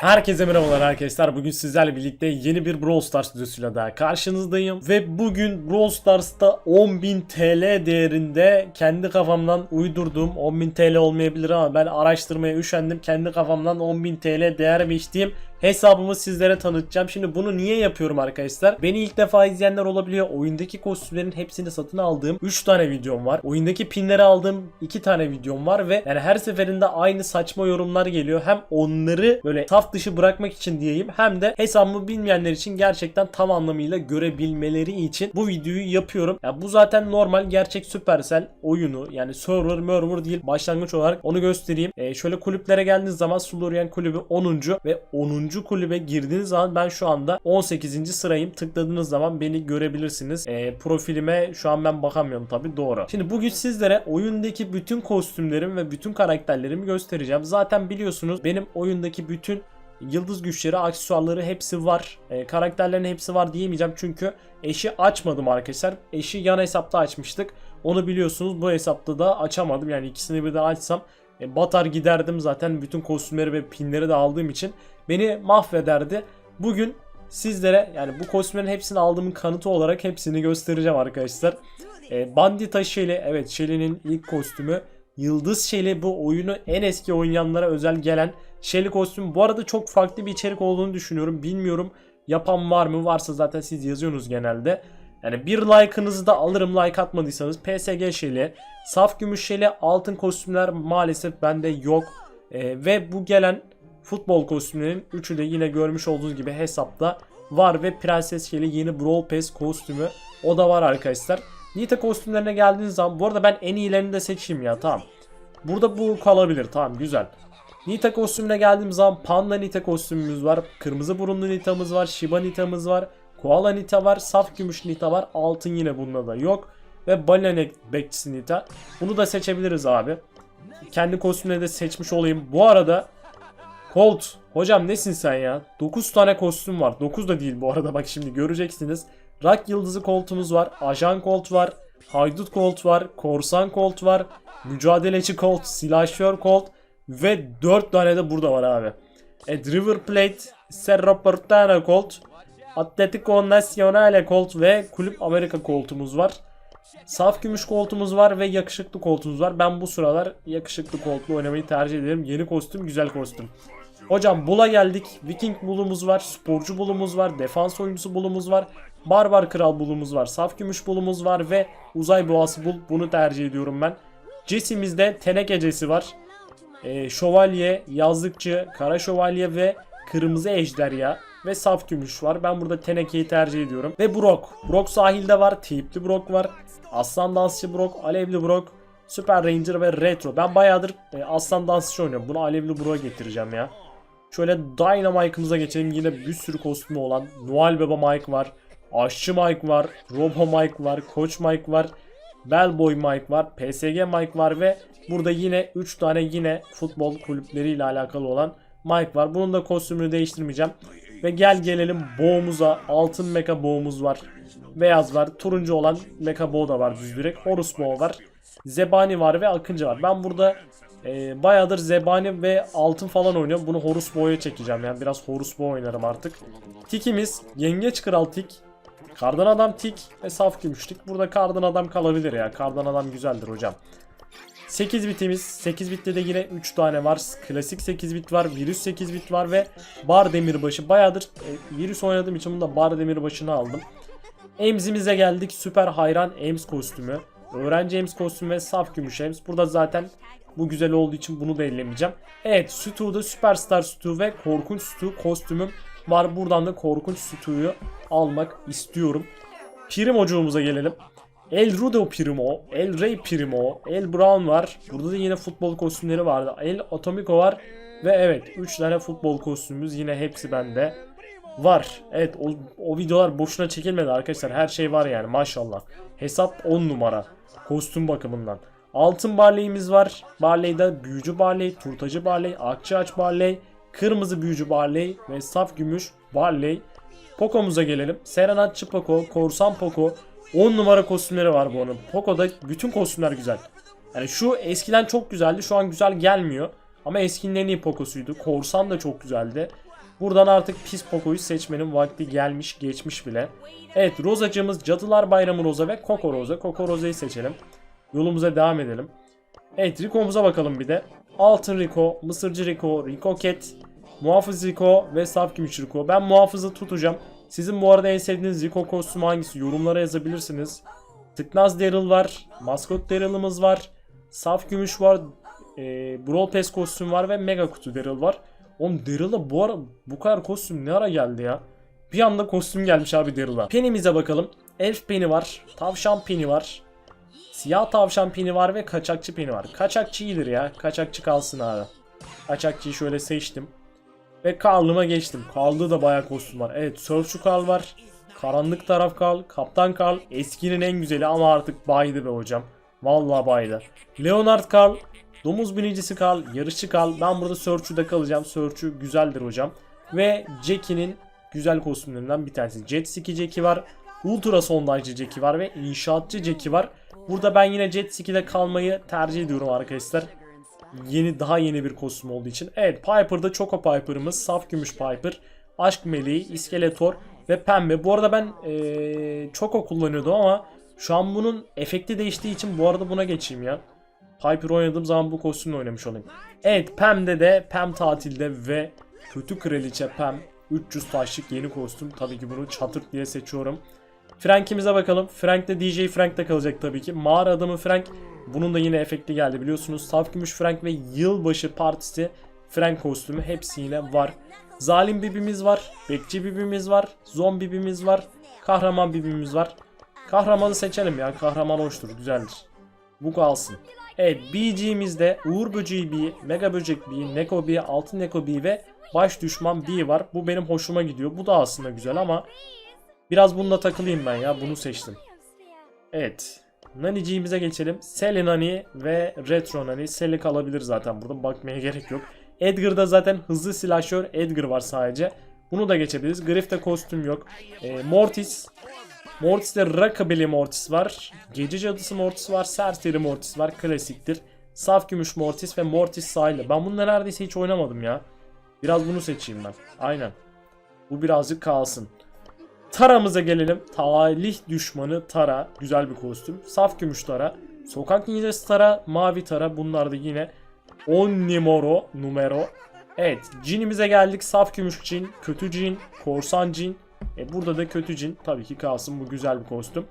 Herkese merhabalar arkadaşlar. Bugün sizlerle birlikte yeni bir Brawl Stars videosuyla daha karşınızdayım. Ve bugün Brawl Stars'ta 10.000 TL değerinde kendi kafamdan uydurduğum 10.000 TL olmayabilir ama ben araştırmaya üşendim. Kendi kafamdan 10.000 TL değer biçtiğim hesabımı sizlere tanıtacağım. Şimdi bunu niye yapıyorum arkadaşlar? Beni ilk defa izleyenler olabiliyor. Oyundaki kostümlerin hepsini satın aldığım 3 tane videom var. Oyundaki pinleri aldığım 2 tane videom var ve yani her seferinde aynı saçma yorumlar geliyor. Hem onları böyle saf dışı bırakmak için diyeyim hem de hesabımı bilmeyenler için gerçekten tam anlamıyla görebilmeleri için bu videoyu yapıyorum. Ya bu zaten normal gerçek Supercell oyunu yani server murmur değil başlangıç olarak onu göstereyim. Ee, şöyle kulüplere geldiğiniz zaman Sulurian kulübü 10. ve 10. kulübe girdiğiniz zaman ben şu anda 18. sırayım. Tıkladığınız zaman beni görebilirsiniz. Ee, profilime şu an ben bakamıyorum tabi doğru. Şimdi bugün sizlere oyundaki bütün kostümlerim ve bütün karakterlerimi göstereceğim. Zaten biliyorsunuz benim oyundaki bütün yıldız güçleri, aksesuarları hepsi var. Ee, karakterlerin hepsi var diyemeyeceğim çünkü eşi açmadım arkadaşlar. Eşi yan hesapta açmıştık. Onu biliyorsunuz bu hesapta da açamadım. Yani ikisini birden açsam e, batar giderdim zaten bütün kostümleri ve pinleri de aldığım için beni mahvederdi. Bugün sizlere yani bu kostümlerin hepsini aldığımın kanıtı olarak hepsini göstereceğim arkadaşlar. E, Bandita Shelly evet Shelly'nin ilk kostümü. Yıldız Shelly bu oyunu en eski oynayanlara özel gelen Shelly kostümü. Bu arada çok farklı bir içerik olduğunu düşünüyorum. Bilmiyorum yapan var mı? Varsa zaten siz yazıyorsunuz genelde. Yani bir like'ınızı da alırım like atmadıysanız. PSG Shelly, Saf Gümüş Shelly, altın kostümler maalesef bende yok. Ee, ve bu gelen futbol kostümlerinin üçü de yine görmüş olduğunuz gibi hesapta var. Ve Prenses Shelly yeni Brawl Pass kostümü o da var arkadaşlar. Nita kostümlerine geldiğiniz zaman bu arada ben en iyilerini de seçeyim ya tamam. Burada bu kalabilir tamam güzel. Nita kostümüne geldiğim zaman Panda Nita kostümümüz var. Kırmızı burunlu Nita'mız var. Shiba Nita'mız var. Koala Nita var. Saf gümüş Nita var. Altın yine bunda da yok. Ve balina bekçisi Nita. Bunu da seçebiliriz abi. Kendi kostümleri de seçmiş olayım. Bu arada Colt. Hocam nesin sen ya? 9 tane kostüm var. 9 da değil bu arada bak şimdi göreceksiniz. Rock Yıldızı Colt'umuz var. Ajan Colt var. Haydut Colt var. Korsan Colt var. Mücadeleci Colt. Silahşör Colt. Ve 4 tane de burada var abi. Evet, River Plate, Cerro Portana Colt, Atletico Nacional Colt ve Kulüp Amerika koltumuz var. Saf gümüş koltuğumuz var ve yakışıklı koltuğumuz var. Ben bu sıralar yakışıklı koltuğu oynamayı tercih ederim. Yeni kostüm, güzel kostüm. Hocam Bull'a geldik. Viking bulumuz var, sporcu bulumuz var, defans oyuncusu bulumuz var, barbar kral bulumuz var, saf gümüş bulumuz var ve uzay boğası bul. Bunu tercih ediyorum ben. Jesse'mizde teneke Jesse var. Ee, şövalye, yazlıkçı, kara şövalye ve kırmızı ejderha ve saf gümüş var. Ben burada tenekeyi tercih ediyorum. Ve Brock. Brock sahilde var. Teyipli Brock var. Aslan dansçı Brock, alevli Brock, Super Ranger ve Retro. Ben bayağıdır e, aslan dansçı oynuyorum. Bunu alevli Brock'a getireceğim ya. Şöyle Dynamike'ımıza geçelim. Yine bir sürü kostümü olan Noel Baba Mike var. Aşçı Mike var. Robo Mike var. Koç Mike var. Bellboy Mike var. PSG Mike var ve burada yine 3 tane yine futbol kulüpleriyle alakalı olan Mike var. Bunun da kostümünü değiştirmeyeceğim. Ve gel gelelim boğumuza. Altın mecha boğumuz var. Beyaz var. Turuncu olan mecha boğ da var düz direkt. Horus boğ var. Zebani var ve Akıncı var. Ben burada e, bayağıdır Zebani ve altın falan oynuyorum. Bunu Horus boğ'a çekeceğim. Yani biraz Horus boğ oynarım artık. Tikimiz Yengeç Kral Tik. Kardan Adam Tik ve Saf Gümüşlük. Burada Kardan Adam kalabilir ya. Kardan Adam güzeldir hocam. 8 bitimiz. 8 bitte de yine 3 tane var. Klasik 8 bit var. Virüs 8 bit var ve Bar Demirbaşı. Bayağıdır e, virüs oynadığım için bunu da Bar Demirbaşı'nı aldım. Ems'imize geldik. Süper hayran Ems kostümü. Öğrenci Ems kostümü ve saf gümüş Ems. Burada zaten bu güzel olduğu için bunu da ellemeyeceğim. Evet Stu'da Superstar Stu ve Korkunç Stu kostümüm var. Buradan da Korkunç Stu'yu almak istiyorum. Primocuğumuza gelelim. El Rudo Primo, El Rey Primo, El Brown var. Burada da yine futbol kostümleri vardı. El Atomico var. Ve evet 3 tane futbol kostümümüz yine hepsi bende var. Evet o, o videolar boşuna çekilmedi arkadaşlar. Her şey var yani maşallah. Hesap 10 numara. Kostüm bakımından. Altın Barley'imiz var. Barley'de büyücü Barley, turtacı Barley, akçı aç Barley, kırmızı büyücü Barley ve saf gümüş Barley. Poco'muza gelelim. Serenatçı Poco, Korsan Poco, 10 numara kostümleri var bu onun. Poco'da bütün kostümler güzel. Yani şu eskiden çok güzeldi. Şu an güzel gelmiyor. Ama eskinin en iyi Poco'suydu. Korsan da çok güzeldi. Buradan artık pis Poco'yu seçmenin vakti gelmiş geçmiş bile. Evet Roza'cığımız Cadılar Bayramı Roza ve Coco Roza. Coco Roza'yı seçelim. Yolumuza devam edelim. Evet Rico'muza bakalım bir de. Altın Rico, Mısırcı Rico, Rico Cat, Muhafız Rico ve Saf Gümüş Rico. Ben muhafızı tutacağım. Sizin bu arada en sevdiğiniz Rico kostümü hangisi? Yorumlara yazabilirsiniz. Tıknaz Daryl var. Maskot Daryl'ımız var. Saf Gümüş var. E, Brawl Pass kostüm var ve Mega Kutu Daryl var. Oğlum Daryl'a bu ara bu kadar kostüm ne ara geldi ya? Bir anda kostüm gelmiş abi Daryl'a. Penny'mize bakalım. Elf Penny var. Tavşan Penny var. Siyah tavşan Penny var ve kaçakçı Penny var. Kaçakçı iyidir ya. Kaçakçı kalsın abi. Kaçakçıyı şöyle seçtim. Ve Karl'ıma geçtim. Karl'da da bayağı kostüm var. Evet Surfçu Karl var. Karanlık taraf Karl. Kaptan Karl. Eskinin en güzeli ama artık baydı be hocam. Vallahi baydı. Leonard Karl. Domuz binicisi Karl. Yarışçı Karl. Ben burada Surfçu'da kalacağım. Surfçu güzeldir hocam. Ve Jackie'nin güzel kostümlerinden bir tanesi. Jet Ski Jackie var. Ultra sondajcı Jackie var ve inşaatçı Jackie var. Burada ben yine Jet Ski'de kalmayı tercih ediyorum arkadaşlar. Yeni daha yeni bir kostüm olduğu için. Evet Piper'da Choco Piper'ımız, Saf Gümüş Piper, Aşk Meleği, İskeletor ve Pembe. Bu arada ben ee, Choco kullanıyordum ama şu an bunun efekti değiştiği için bu arada buna geçeyim ya. Piper oynadığım zaman bu kostümle oynamış olayım. Evet Pem'de de Pem tatilde ve Kötü Kraliçe Pem 300 taşlık yeni kostüm. Tabii ki bunu çatırt diye seçiyorum. Frank'imize bakalım. Frank de DJ Frank de kalacak tabii ki. Mağara adamı Frank. Bunun da yine efekti geldi biliyorsunuz. Saf Gümüş Frank ve Yılbaşı Partisi Frank kostümü hepsi yine var. Zalim bibimiz var. Bekçi bibimiz var. Zombi bibimiz var. Kahraman bibimiz var. Kahramanı seçelim ya. Kahraman hoştur. Güzeldir. Bu kalsın. Evet BG'mizde Uğur Böceği B, Mega Böcek B, Neko B, Altın Neko B ve Baş Düşman B var. Bu benim hoşuma gidiyor. Bu da aslında güzel ama biraz bununla takılayım ben ya. Bunu seçtim. Evet. Naniciğimize geçelim. Sally Nani ve Retro Nani. Sally kalabilir zaten burada. Bakmaya gerek yok. Edgar'da zaten hızlı silahşör Edgar var sadece. Bunu da geçebiliriz. Griff'te kostüm yok. Ee, Mortis. Mortis'te Rockabilly Mortis var. Gece Cadısı Mortis var. Serseri Mortis var. Klasiktir. Saf Gümüş Mortis ve Mortis Sahili. Ben bunu neredeyse hiç oynamadım ya. Biraz bunu seçeyim ben. Aynen. Bu birazcık kalsın. Tara'mıza gelelim. Talih düşmanı Tara. Güzel bir kostüm. Saf gümüş Tara. Sokak ninjası Tara. Mavi Tara. Bunlar da yine 10 numero. numero. Evet. Cinimize geldik. Saf gümüş cin. Kötü cin. Korsan cin. E burada da kötü cin. Tabii ki kalsın. Bu güzel bir kostüm.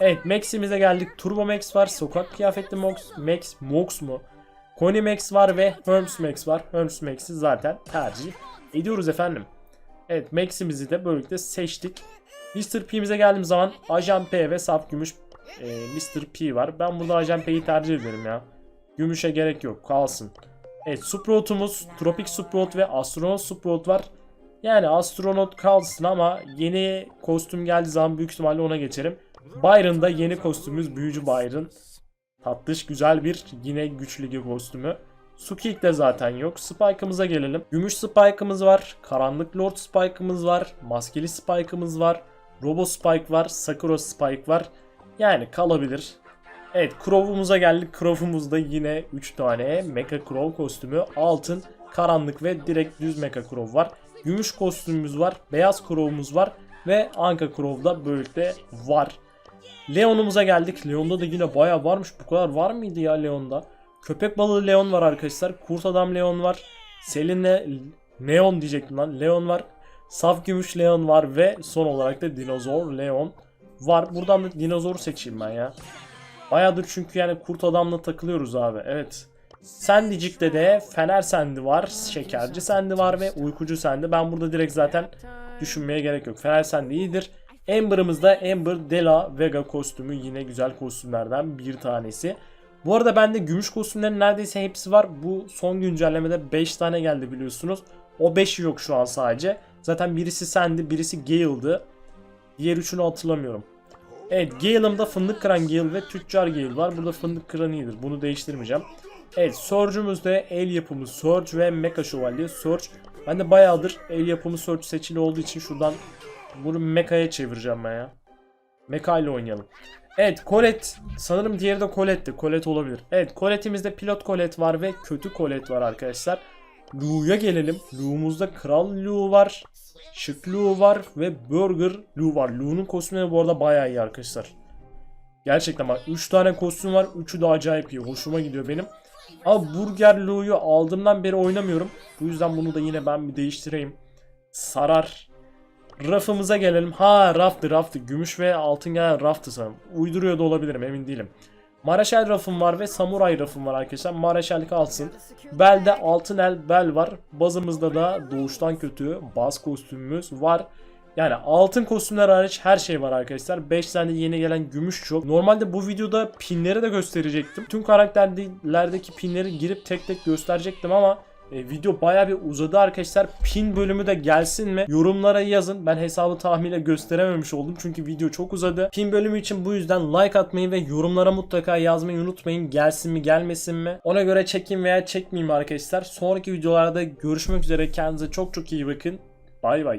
Evet. Max'imize geldik. Turbo Max var. Sokak kıyafetli Mox. Max. Mox mu? Coney Max var ve Herms Max var. Herms Max'i zaten tercih ediyoruz efendim. Evet Max'imizi de böylelikle seçtik. Mr. P'mize geldiğim zaman Ajan P ve Saf Gümüş e, Mr. P var. Ben burada Ajan P'yi tercih ederim ya. Gümüşe gerek yok kalsın. Evet Sprout'umuz Tropic Sprout ve Astronaut Sprout var. Yani Astronaut kalsın ama yeni kostüm geldiği zaman büyük ihtimalle ona geçerim. Byron'da yeni kostümümüz Büyücü Byron. Tatlış güzel bir yine güç ligi kostümü. Sukick zaten yok. Spike'ımıza gelelim. Gümüş Spike'ımız var. Karanlık Lord Spike'ımız var. Maskeli Spike'ımız var. Robo Spike var. Sakura Spike var. Yani kalabilir. Evet Crow'umuza geldik. Crow'umuzda yine 3 tane Mecha Crow kostümü. Altın, karanlık ve direkt düz Mecha Crow var. Gümüş kostümümüz var. Beyaz Crow'umuz var. Ve Anka Crow'da böylelikle var. Leon'umuza geldik. Leon'da da yine baya varmış. Bu kadar var mıydı ya Leon'da? Köpek balığı Leon var arkadaşlar. Kurt adam Leon var. Selin'le Neon diyecektim lan. Leon var. Saf gümüş Leon var ve son olarak da dinozor Leon var. Buradan da dinozor seçeyim ben ya. Bayağıdır çünkü yani kurt adamla takılıyoruz abi. Evet. Sendicik'te de Fener Sendi var. Şekerci Sendi var ve Uykucu Sendi. Ben burada direkt zaten düşünmeye gerek yok. Fener Sendi iyidir. Amber'ımızda Amber Della Vega kostümü yine güzel kostümlerden bir tanesi. Bu arada bende gümüş kostümlerin neredeyse hepsi var. Bu son güncellemede 5 tane geldi biliyorsunuz. O 5'i yok şu an sadece. Zaten birisi Sandy, birisi Gale'dı. Diğer üçünü hatırlamıyorum. Evet Gale'ımda fındık kıran Gale ve tüccar Gale var. Burada fındık kıran iyidir. Bunu değiştirmeyeceğim. Evet Surge'ümüzde el yapımı Surge ve Mecha Şövalye Surge. Ben de bayağıdır el yapımı Surge seçili olduğu için şuradan bunu Mecha'ya çevireceğim ben ya. Mecha ile oynayalım. Evet Colette. Sanırım diğeri de Colette'ti. Colette olabilir. Evet Colette'imizde pilot Colette var ve kötü Colette var arkadaşlar. Lu'ya gelelim. Lu'muzda Kral Lu var. Şık Lu var ve Burger Lu var. Lu'nun kostümleri bu arada bayağı iyi arkadaşlar. Gerçekten bak 3 tane kostüm var. Üçü de acayip iyi. Hoşuma gidiyor benim. Ama Burger Lu'yu aldığımdan beri oynamıyorum. Bu yüzden bunu da yine ben bir değiştireyim. Sarar. Rafımıza gelelim. Ha raftı raftı. Gümüş ve altın gelen raftı sanırım. Uyduruyor da olabilirim emin değilim. Maraşel rafım var ve samuray rafım var arkadaşlar. Maraşel kalsın. Belde altın el bel var. Bazımızda da doğuştan kötü baz kostümümüz var. Yani altın kostümler hariç her şey var arkadaşlar. 5 tane yeni gelen gümüş çok. Normalde bu videoda pinleri de gösterecektim. Tüm karakterlerdeki pinleri girip tek tek gösterecektim ama e, video baya bir uzadı arkadaşlar. Pin bölümü de gelsin mi? Yorumlara yazın. Ben hesabı tahmine gösterememiş oldum. Çünkü video çok uzadı. Pin bölümü için bu yüzden like atmayı ve yorumlara mutlaka yazmayı unutmayın. Gelsin mi gelmesin mi? Ona göre çekeyim veya çekmeyeyim arkadaşlar. Sonraki videolarda görüşmek üzere. Kendinize çok çok iyi bakın. Bay bay.